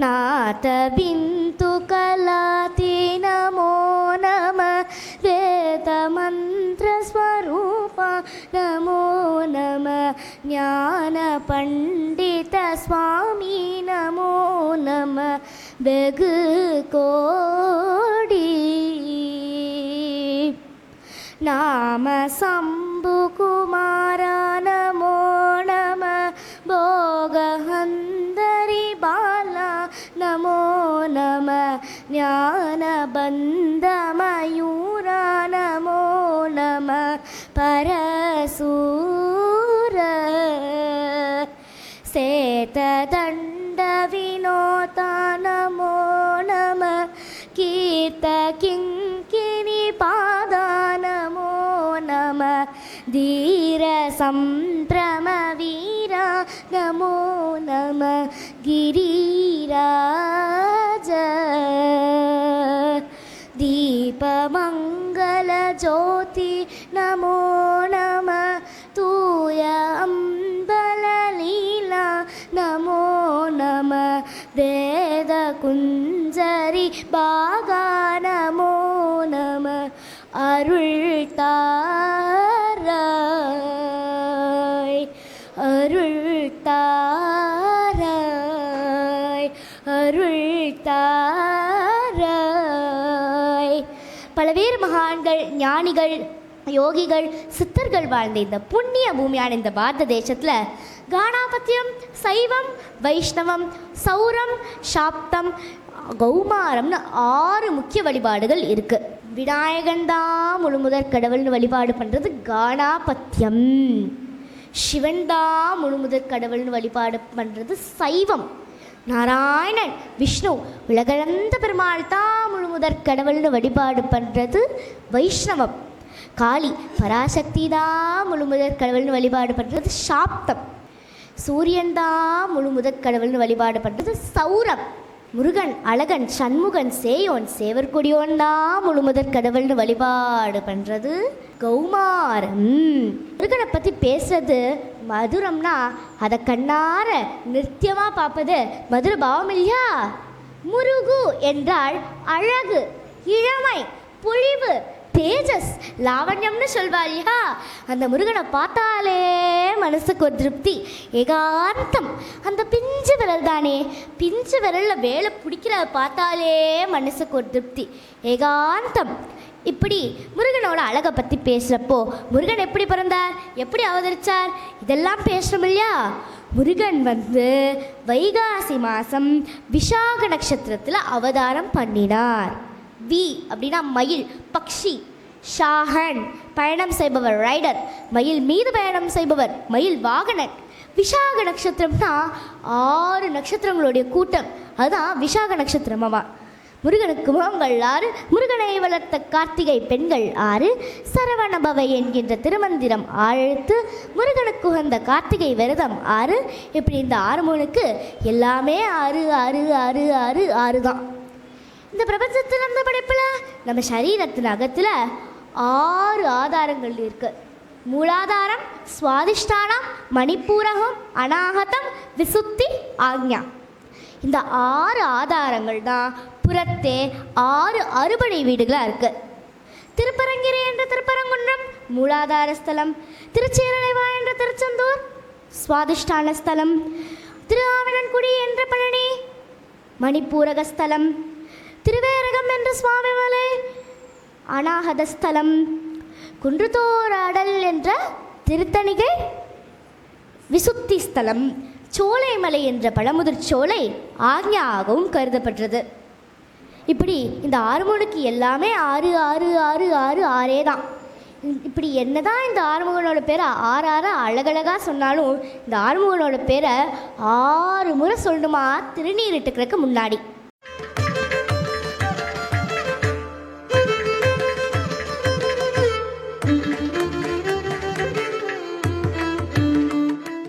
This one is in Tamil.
నాత బిందు కళాతి నమో నమ వేద మంత్ర స్వరూప నమో నమ జ్ఞాన పండిత స్వామి నమో నమ వెగు కోడి నామ సంభు కుమార్ ज्ञानबन्धमयूर नमो नम परसूर सेतदण्डविनोता नमो नम कीर्तकिङ्किनि पादा नमो नम धीरसम्भ्रमवीरा नमो नम गिरिराज दीपमङ्गलज्योति नमो नमः तूय अम्बललीला नमो नमः वेदकुञ्जरि बागा नमो नमः अरुळ्ता பலவேறு மகான்கள் ஞானிகள் யோகிகள் சித்தர்கள் வாழ்ந்த இந்த புண்ணிய பூமியான இந்த பாரத தேசத்தில் கானாபத்தியம் சைவம் வைஷ்ணவம் சௌரம் சாப்தம் கௌமாரம்னு ஆறு முக்கிய வழிபாடுகள் இருக்குது விநாயகன் தான் முழுமுதற் கடவுள்னு வழிபாடு பண்ணுறது கானாபத்தியம். சிவன் தான் முழுமுதற் கடவுள்னு வழிபாடு பண்ணுறது சைவம். நாராயணன் விஷ்ணு உலகளந்த பெருமாள் தான் முழுமுதற் கடவுள்னு வழிபாடு பண்ணுறது வைஷ்ணவம். காளி பராசக்தி தான் முழுமுதற் கடவுள்னு வழிபாடு பண்ணுறது சாப்தம். சூரியன் தான் முழுமுதற் கடவுள்னு வழிபாடு பண்ணுறது சௌரம். முருகன் அழகன் சண்முகன் சேயோன் சேவர்கொடியோன் தான் முழுமுதற் கடவுள்னு வழிபாடு பண்ணுறது கௌமாரம். முருகனை பற்றி பேசுறது மதுரம்னா அதை கண்ணார நித்தியமாக பார்ப்பது மதுர பாவம் இல்லையா முருகு என்றால் அழகு இளமை பொழிவு தேஜஸ் லாவண்யம்னு சொல்வாரியா அந்த முருகனை பார்த்தாலே மனசுக்கு ஒரு திருப்தி ஏகாந்தம். அந்த பிஞ்சு விரல் தானே பிஞ்சு விரலில் வேலை பிடிக்கிறத பார்த்தாலே மனசுக்கு ஒரு திருப்தி ஏகாந்தம். இப்படி முருகனோட அழகை பற்றி பேசுகிறப்போ முருகன் எப்படி பிறந்தார் எப்படி அவதரிச்சார் இதெல்லாம் பேசுகிறோம் இல்லையா? முருகன் வந்து வைகாசி மாதம் விஷாக நட்சத்திரத்தில் அவதாரம் பண்ணினார். வி அப்படின்னா மயில் பக்ஷி. ஷாஹன் பயணம் செய்பவர் ரைடர். மயில் மீது பயணம் செய்பவர் மயில் வாகனன். விஷாக நட்சத்திரம்னா ஆறு நட்சத்திரங்களுடைய கூட்டம். அதுதான் விஷாக நட்சத்திரமாமா முருகனுக்கு முகங்கள் ஆறு முருகனை வளர்த்த கார்த்திகை பெண்கள் ஆறு சரவணபவை என்கின்ற திருமந்திரம் ஆழ்த்து முருகனுக்கு உகந்த கார்த்திகை விரதம் ஆறு. இப்படி இந்த ஆறு மூணுக்கு எல்லாமே ஆறு ஆறு ஆறு ஆறு ஆறு தான். இந்த பிரபஞ்சத்தில் அந்த படைப்பில் நம்ம சரீரத்தின் அகத்தில் ஆறு ஆதாரங்கள் இருக்கு. மூலாதாரம் சுவாதிஷ்டானம் மணிப்பூரகம் அனாகதம் விசுத்தி ஆக்ஞா. இந்த ஆறு ஆதாரங்கள் தான் புறத்தே ஆறு அறுபடை வீடுகளாக இருக்கு. திருப்பரங்கிரி என்ற திருப்பரங்குன்றம் மூலாதார ஸ்தலம் திருச்சேரலைவா என்ற திருச்செந்தூர் சுவாதிஷ்டான ஸ்தலம் திருஆவணன்குடி என்ற பழனி மணிப்பூரக ஸ்தலம் திருவேரகம் என்ற சுவாமிமலை அநாகத ஸ்தலம் குன்றுதோராடல் என்ற திருத்தணிகை விசுத்தி ஸ்தலம் சோலைமலை என்ற பழமுதிர் சோலை ஆக்ஞாகவும் கருதப்பட்டது இப்படி இந்த ஆறுமுகனுக்கு எல்லாமே ஆறு ஆறு ஆறு ஆறு ஆறே தான். இப்படி என்ன தான் இந்த ஆறுமுகனோட பேரை ஆறு ஆறு அழகழகாக சொன்னாலும் இந்த ஆறுமுகனோட பேரை ஆறு முறை சொல்லணுமா? திருநீர் இட்டுக்கிறதுக்கு முன்னாடி.